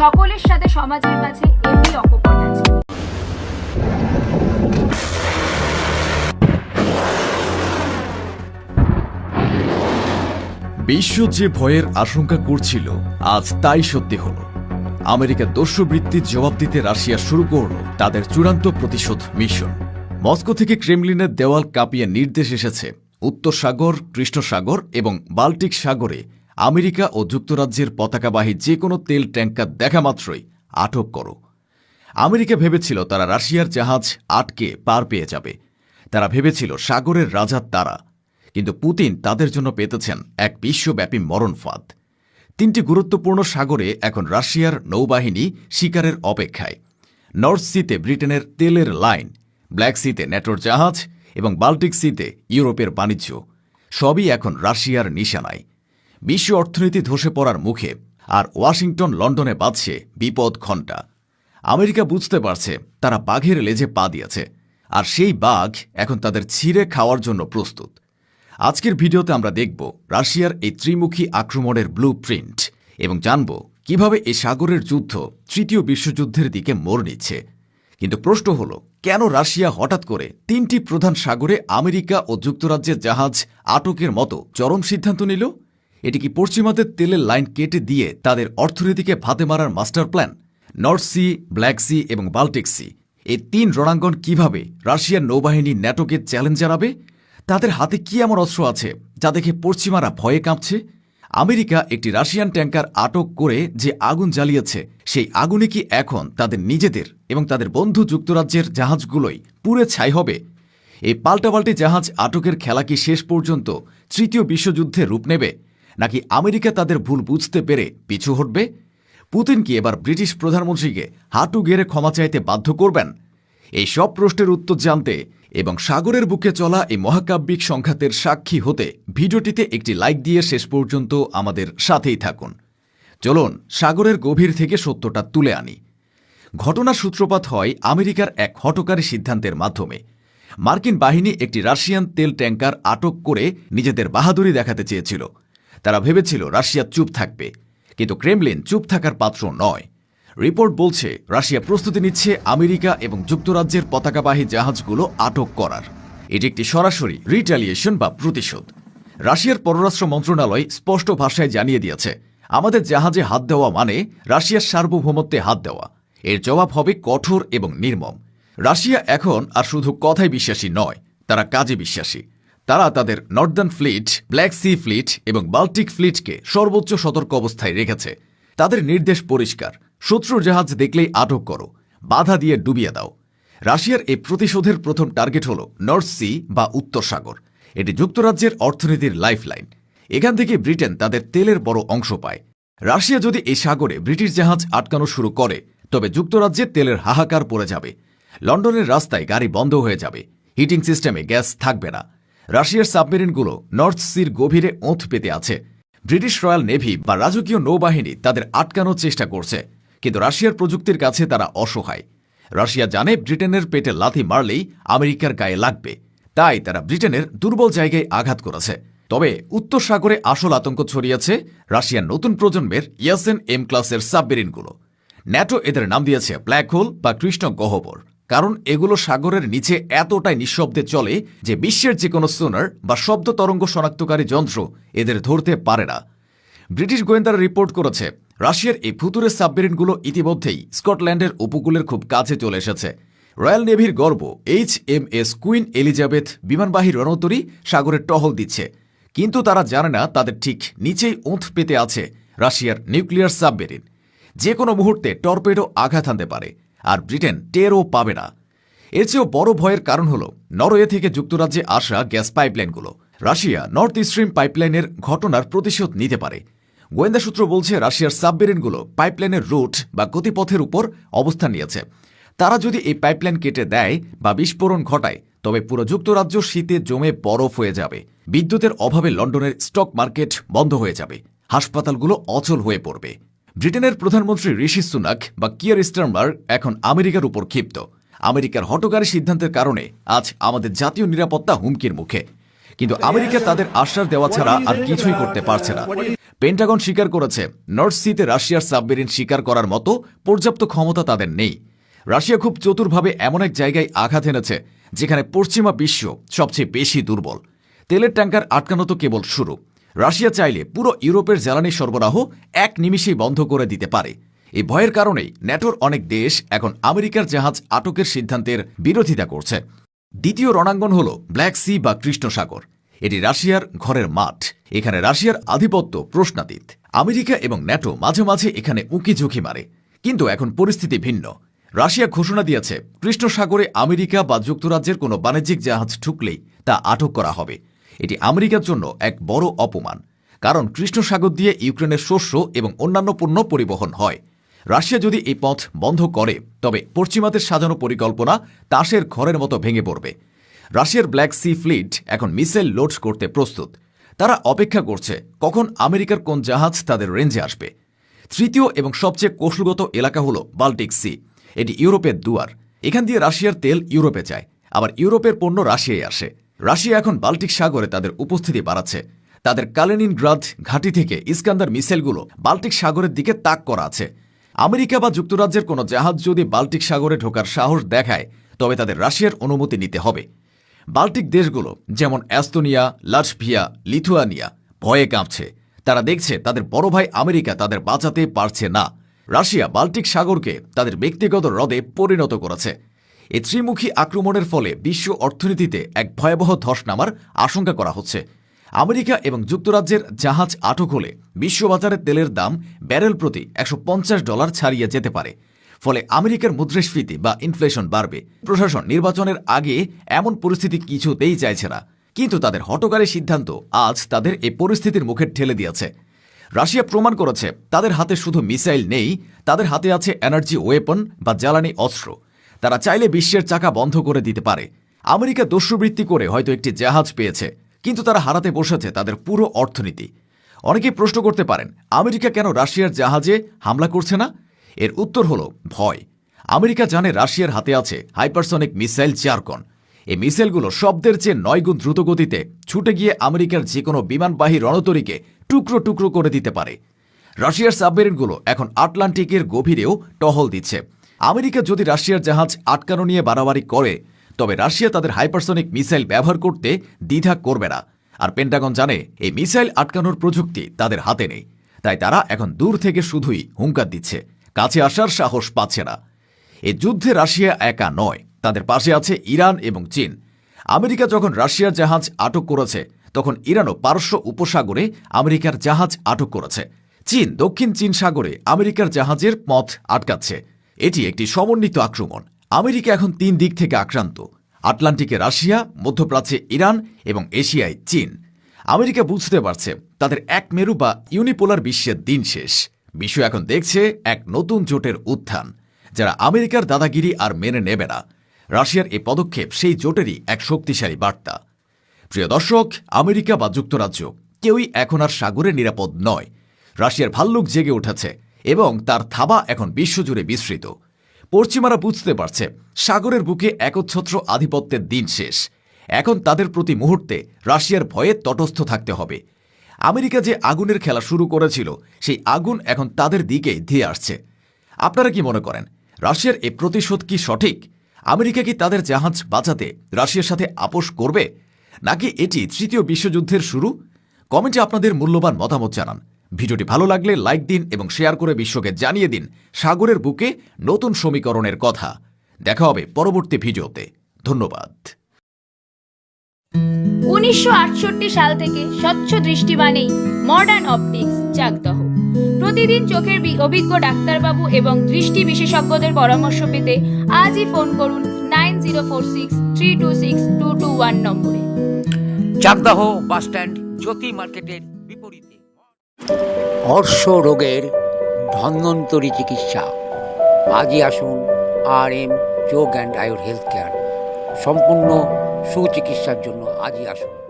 সকলের সাথে সমাজের মাঝে এমনি অকপট আছে। বিশ্ব যে ভয়ের আশঙ্কা করছিল, আজ তাই সত্যি হল। আমেরিকা দস্যুবৃত্তির জবাব দিতে রাশিয়া শুরু করল তাদের চূড়ান্ত প্রতিশোধ মিশন। মস্কো থেকে ক্রেমলিনের দেওয়াল কাঁপিয়ে নির্দেশ এসেছে। উত্তর সাগর কৃষ্ণ সাগর এবং বাল্টিক সাগরে আমেরিকা ও যুক্তরাজ্যের পতাকাবাহী যে কোনো তেল ট্যাঙ্কার দেখা মাত্রই আটক করো। আমেরিকা ভেবেছিল তারা রাশিয়ার জাহাজ আটকে পার পেয়ে যাবে। তারা ভেবেছিল সাগরের রাজার তারা। কিন্তু পুতিন তাদের জন্য পেতেছেন এক বিশ্বব্যাপী মরণ ফাঁদ তিনটি গুরুত্বপূর্ণ সাগরে এখন রাশিয়ার নৌবাহিনী শিকারের অপেক্ষায়। নর্থ সিতে ব্রিটেনের তেলের লাইন, ব্ল্যাক সিতে ন্যাটোর জাহাজ এবং বাল্টিক সিতে ইউরোপের বাণিজ্য। সবই এখন রাশিয়ার নিশানায়। বিশ্ব অর্থনীতি ধসে পড়ার মুখে আর ওয়াশিংটন লন্ডনে বাজছে বিপদ ঘণ্টা। আমেরিকা বুঝতে পারছে তারা বাঘের লেজে পা দিয়েছে আর সেই বাঘ এখন তাদের ছিঁড়ে খাওয়ার জন্য প্রস্তুত। আজকের ভিডিওতে আমরা দেখব রাশিয়ার এই ত্রিমুখী আক্রমণের ব্লু প্রিন্ট এবং জানব কীভাবে এই সাগরের যুদ্ধ তৃতীয় বিশ্বযুদ্ধের দিকে মোড় নিচ্ছে। কিন্তু প্রশ্ন হল, কেন রাশিয়া হঠাৎ করে তিনটি প্রধান সাগরে আমেরিকা ও যুক্তরাজ্যের জাহাজ আটকের মতো চরম সিদ্ধান্ত নিল? এটি কি পশ্চিমাদের তেলের লাইন কেটে দিয়ে তাদের অর্থনীতিকে ভাতে মারার master plan? North Sea, Black Sea এবং বাল্টিক সি। এই তিন রণাঙ্গন কীভাবে রাশিয়ার নৌবাহিনী ন্যাটোকে চ্যালেঞ্জ জানাবে? তাদের হাতে কি এমন অস্ত্র আছে যা দেখে পশ্চিমারা ভয়ে কাঁপছে? আমেরিকা একটি রাশিয়ান ট্যাঙ্কার আটক করে যে আগুন জ্বালিয়েছে, সেই আগুনে কি এখন তাদের নিজেদের এবং তাদের বন্ধু যুক্তরাজ্যের জাহাজগুলোই পুড়ে ছাই হবে? এই পাল্টাপাল্টি জাহাজ আটকের খেলা কি শেষ পর্যন্ত তৃতীয় বিশ্বযুদ্ধে রূপ নেবে? নাকি আমেরিকা তাদের ভুল বুঝতে পেরে পিছু হটবে? পুতিন কি এবার ব্রিটিশ প্রধানমন্ত্রীকে হাঁটু গেড়ে ক্ষমা চাইতে বাধ্য করবেন? এই সব প্রশ্নের উত্তর জানতে এবং সাগরের বুকে চলা এই মহাকাব্যিক সংঘাতের সাক্ষী হতে ভিডিওটিতে একটি লাইক দিয়ে শেষ পর্যন্ত আমাদের সাথেই থাকুন। চলুন সাগরের গভীর থেকে সত্যটা তুলে আনি। ঘটনার সূত্রপাত হয় আমেরিকার এক হটকারী সিদ্ধান্তের মাধ্যমে। মার্কিন বাহিনী একটি রাশিয়ান তেল ট্যাঙ্কার আটক করে নিজেদের বাহাদুরি দেখাতে চেয়েছিল। তারা ভেবেছিল রাশিয়া চুপ থাকবে, কিন্তু ক্রেমলিন চুপ থাকার পাত্র নয়। রিপোর্ট বলছে, রাশিয়া প্রস্তুতি নিচ্ছে আমেরিকা এবং যুক্তরাজ্যের পতাকাবাহী জাহাজগুলো আটক করার। এটি একটি সরাসরি রিটালিয়েশন বা প্রতিশোধ। রাশিয়ার পররাষ্ট্র মন্ত্রণালয় স্পষ্ট ভাষায় জানিয়ে দিয়েছে, আমাদের জাহাজে হাত দেওয়া মানে রাশিয়ার সার্বভৌমত্বে হাত দেওয়া। এর জবাব হবে কঠোর এবং নির্মম। রাশিয়া এখন আর শুধু কথায় বিশ্বাসী নয়, তারা কাজে বিশ্বাসী। তারা তাদের northern fleet, black sea fleet এবং বাল্টিক ফ্লিটকে সর্বোচ্চ সতর্ক অবস্থায় রেখেছে। তাদের নির্দেশ পরিষ্কার, শত্রুর জাহাজ দেখলেই আটক করো, বাধা দিয়ে ডুবিয়ে দাও। রাশিয়ার এই প্রতিশোধের প্রথম টার্গেট হল নর্থ সি বা উত্তর সাগর। এটি যুক্তরাজ্যের অর্থনীতির লাইফলাইন। এখান থেকে ব্রিটেন তাদের তেলের বড় অংশ পায়। রাশিয়া যদি এই সাগরে ব্রিটিশ জাহাজ আটকানো শুরু করে, তবে যুক্তরাজ্যে তেলের হাহাকার পড়ে যাবে। লন্ডনের রাস্তায় গাড়ি বন্ধ হয়ে যাবে। হিটিং সিস্টেমে গ্যাস থাকবে না। রাশিয়ার সাবমেরিনগুলো নর্থ সির গভীরে ওঁত পেতে আছে। ব্রিটিশ রয়্যাল নেভি বা রাজকীয় নৌবাহিনী তাদের আটকানোর চেষ্টা করছে, কিন্তু রাশিয়ার প্রযুক্তির কাছে তারা অসহায়। রাশিয়া জানে ব্রিটেনের পেটে লাথি মারলেই আমেরিকার গায়ে লাগবে। তাই তারা ব্রিটেনের দুর্বল জায়গায় আঘাত করেছে। তবে উত্তর সাগরে আসল আতঙ্ক ছড়িয়েছে রাশিয়ার নতুন প্রজন্মের ইয়াসেন এম ক্লাসের সাবমেরিনগুলো। ন্যাটো এদের নাম দিয়েছে ব্ল্যাক হোল বা কৃষ্ণ গহ্বর। কারণ এগুলো সাগরের নিচে এতটাই নিঃশব্দে চলে যে বিশ্বের যে কোনো সোনার বা শব্দ তরঙ্গ শনাক্তকারী যন্ত্র এদের ধরতে পারে না। ব্রিটিশ গোয়েন্দারা রিপোর্ট করেছে, রাশিয়ার এই ভুতুরের সাবমেরিনগুলো ইতিমধ্যেই স্কটল্যান্ডের উপকূলের খুব কাছে চলে এসেছে। রয়্যাল নেভির গর্ব, H M S Queen Elizabeth বিমানবাহী রণতরী সাগরে টহল দিচ্ছে। কিন্তু তারা জানে না তাদের ঠিক নিচেই ওঁথ পেতে আছে রাশিয়ার নিউক্লিয়ার সাবমেরিন। যে কোনো মুহূর্তে টর্পেডো আঘাত আনতে পারে। আর ব্রিটেন টেরও পাবে না। এর চেয়েও বড় ভয়ের কারণ হল, নরওয়ে থেকে যুক্তরাজ্যে আসা গ্যাস পাইপলাইনগুলো রাশিয়া নর্থ ইস্ট্রিম পাইপলাইনের ঘটনার প্রতিশোধ নিতে পারে। গোয়েন্দা সূত্র বলছে, রাশিয়ার সাবমেরিনগুলো পাইপলাইনের রুট বা গতিপথের উপর অবস্থান নিয়েছে। তারা যদি এই পাইপলাইন কেটে দেয় বা বিস্ফোরণ ঘটায়, তবে পুরো যুক্তরাজ্য শীতে জমে বরফ হয়ে যাবে। বিদ্যুতের অভাবে লন্ডনের স্টক মার্কেট বন্ধ হয়ে যাবে। হাসপাতালগুলো অচল হয়ে পড়বে। ব্রিটেনের প্রধানমন্ত্রী ঋষি সুনাক বা কিয়ার স্টারমার এখন আমেরিকার উপর ক্ষিপ্ত। আমেরিকার হটকারী সিদ্ধান্তের কারণে আজ আমাদের জাতীয় নিরাপত্তা হুমকির মুখে। কিন্তু আমেরিকা তাদের আশ্বাস দেওয়া ছাড়া আর কিছুই করতে পারছে না। পেন্টাগন স্বীকার করেছে, নর্থ সিতে রাশিয়ার সাবমেরিন স্বীকার করার মতো পর্যাপ্ত ক্ষমতা তাদের নেই। রাশিয়া খুব চতুরভাবে এমন এক জায়গায় আঘাত এনেছে, যেখানে পশ্চিমা বিশ্ব সবচেয়ে বেশি দুর্বল। তেলের ট্যাঙ্কার আটকানো তো কেবল শুরু। রাশিয়া চাইলে পুরো ইউরোপের জ্বালানি সরবরাহ এক নিমিষেই বন্ধ করে দিতে পারে। এই ভয়ের কারণেই ন্যাটোর অনেক দেশ এখন আমেরিকার জাহাজ আটকের সিদ্ধান্তের বিরোধিতা করছে। দ্বিতীয় রণাঙ্গন হল ব্ল্যাক সি বা কৃষ্ণ সাগর এটি রাশিয়ার ঘরের মাঠ। এখানে রাশিয়ার আধিপত্য প্রশ্নাতীত। আমেরিকা এবং ন্যাটো মাঝে মাঝে এখানে উঁকি ঝুঁকি মারে। কিন্তু এখন পরিস্থিতি ভিন্ন। রাশিয়া ঘোষণা দিয়েছে কৃষ্ণ সাগরে আমেরিকা বা যুক্তরাজ্যের কোনো বাণিজ্যিক জাহাজ ঢুকলেই তা আটক করা হবে। এটি আমেরিকার জন্য এক বড় অপমান, কারণ কৃষ্ণ সাগর দিয়ে ইউক্রেনের শস্য এবং অন্যান্য পণ্য পরিবহন হয়। রাশিয়া যদি এই পথ বন্ধ করে, তবে পশ্চিমাদের সাজানো পরিকল্পনা তাসের ঘরের মতো ভেঙে পড়বে। রাশিয়ার ব্ল্যাক সি ফ্লিট এখন মিসাইল লোড করতে প্রস্তুত। তারা অপেক্ষা করছে কখন আমেরিকার কোন জাহাজ তাদের রেঞ্জে আসবে। তৃতীয় এবং সবচেয়ে কৌশলগত এলাকা হল বাল্টিক সি এটি ইউরোপের দুয়ার। এখান দিয়ে রাশিয়ার তেল ইউরোপে যায়, আবার ইউরোপের পণ্য রাশিয়ায় আসে। রাশিয়া এখন বাল্টিক সাগরে তাদের উপস্থিতি বাড়াচ্ছে। তাদের কালেনিনগ্রাদ ঘাঁটি থেকে ইস্কান্দার মিসাইলগুলো বাল্টিক সাগরের দিকে তাক করা আছে। আমেরিকা বা যুক্তরাজ্যের কোনো জাহাজ যদি বাল্টিক সাগরে ঢোকার সাহস দেখায়, তবে তাদের রাশিয়ার অনুমতি নিতে হবে। বাল্টিক দেশগুলো যেমন অ্যাস্তোনিয়া, লাটভিয়া, লিথুয়ানিয়া ভয়ে কাঁপছে। তারা দেখছে তাদের বড় ভাই আমেরিকা তাদের বাঁচাতে পারছে না। রাশিয়া বাল্টিক সাগরকে তাদের ব্যক্তিগত হ্রদে পরিণত করেছে। এই ত্রিমুখী আক্রমণের ফলে বিশ্ব অর্থনীতিতে এক ভয়াবহ ধস নামার আশঙ্কা করা হচ্ছে। আমেরিকা এবং যুক্তরাজ্যের জাহাজ আটক হলে বিশ্ববাজারে তেলের দাম ব্যারেল প্রতি একশো পঞ্চাশ ডলার ছাড়িয়ে যেতে পারে। ফলে আমেরিকার মুদ্রাস্ফীতি বা ইনফ্লেশন বাড়বে। প্রশাসন নির্বাচনের আগে এমন পরিস্থিতি কিছুতেই চাইছে না। কিন্তু তাদের হটকারী সিদ্ধান্ত আজ তাদের এই পরিস্থিতির মুখে ঠেলে দিয়েছে। রাশিয়া প্রমাণ করেছে, তাদের হাতে শুধু মিসাইল নেই, তাদের হাতে আছে এনার্জি ওয়েপন বা জ্বালানি অস্ত্র। তারা চাইলে বিশ্বের চাকা বন্ধ করে দিতে পারে। আমেরিকা দস্যুবৃত্তি করে হয়তো একটি জাহাজ পেয়েছে, কিন্তু তারা হারাতে বসেছে তাদের পুরো অর্থনীতি। অনেকেই প্রশ্ন করতে পারেন, আমেরিকা কেন রাশিয়ার জাহাজে হামলা করছে না? এর উত্তর হল ভয়। আমেরিকা জানে রাশিয়ার হাতে আছে হাইপারসনিক মিসাইল চারকন। এই মিসাইলগুলো শব্দের চেয়ে নয় গুণ দ্রুত গতিতে ছুটে গিয়ে আমেরিকার যে কোনো বিমানবাহী রণতরীকে টুকরো টুকরো করে দিতে পারে। রাশিয়ার সাবমেরিনগুলো এখন আটলান্টিকের গভীরেও টহল দিচ্ছে। আমেরিকা যদি রাশিয়ার জাহাজ আটকানো নিয়ে বাড়াবাড়ি করে, তবে রাশিয়া তাদের হাইপারসনিক মিসাইল ব্যবহার করতে দ্বিধা করবে না। আর পেন্টাগন জানে, এই মিসাইল আটকানোর প্রযুক্তি তাদের হাতে নেই। তাই তারা এখন দূর থেকে শুধুই হুঙ্কার দিচ্ছে। কাছে আসার সাহস পাচ্ছে না। এ যুদ্ধে রাশিয়া একা নয়, তাদের পাশে আছে ইরান এবং চীন। আমেরিকা যখন রাশিয়ার জাহাজ আটক করেছে, তখন ইরানও পারস্য উপসাগরে আমেরিকার জাহাজ আটক করেছে। চীন দক্ষিণ চীন সাগরে আমেরিকার জাহাজের পথ আটকাচ্ছে। এটি একটি সমন্বিত আক্রমণ। আমেরিকা এখন তিন দিক থেকে আক্রান্ত। আটলান্টিকে রাশিয়া, মধ্যপ্রাচ্যে ইরান এবং এশিয়ায় চীন। আমেরিকা বুঝতে পারছে, তাদের এক মেরু বা ইউনিপোলার বিশ্বের দিন শেষ। বিশ্ব এখন দেখছে এক নতুন জোটের উত্থান, যারা আমেরিকার দাদাগিরি আর মেনে নেবে না। রাশিয়ার এই পদক্ষেপ সেই জোটেরই এক শক্তিশালী বার্তা। প্রিয় দর্শক, আমেরিকা বা যুক্তরাজ্য কেউই এখন আর সাগরে নিরাপদ নয়। রাশিয়ার ভাল্লুক জেগে উঠেছে এবং তার থাবা এখন বিশ্বজুড়ে বিস্তৃত। পশ্চিমারা বুঝতে পারছে, সাগরের বুকে একচ্ছত্র আধিপত্যের দিন শেষ। এখন তাদের প্রতি মুহূর্তে রাশিয়ার ভয়ে তটস্থ থাকতে হবে। আমেরিকা যে আগুনের খেলা শুরু করেছিল, সেই আগুন এখন তাদের দিকেই ধেয়ে আসছে। আপনারা কি মনে করেন, রাশিয়ার এ প্রতিশোধ কি সঠিক? আমেরিকা কি তাদের জাহাজ বাঁচাতে রাশিয়ার সাথে আপোষ করবে? নাকি এটি তৃতীয় বিশ্বযুদ্ধের শুরু? কমেন্টে আপনাদের মূল্যবান মতামত জানান। ভিডিওটি ভালো লাগলে লাইক দিন এবং শেয়ার করে বিশ্বকে জানিয়ে দিন সাগরের বুকে নতুন সমীকরণের কথা। দেখা হবে পরবর্তী ভিডিওতে। ধন্যবাদ। উনিশশো সাল থেকে স্বচ্ছ দৃষ্টিবাণী মডার্ন অপটিক্স চাকদহ প্রতিদিন চোখের অভিজ্ঞ ডাক্তারবাবু এবং দৃষ্টি বিশেষজ্ঞদের পরামর্শ পেতে আজই ফোন করুন nine zero four six three two six two two one নম্বরে। চাকদাহ বাসস্ট্যান্ড জ্যোতি মার্কেটের অর্শ রোগের ধন্বন্তরী চিকিৎসা। আজই আসুন R M Yog and Ayur health care. সম্পূর্ণ সুচিকিৎসার জন্য আজই আসুন।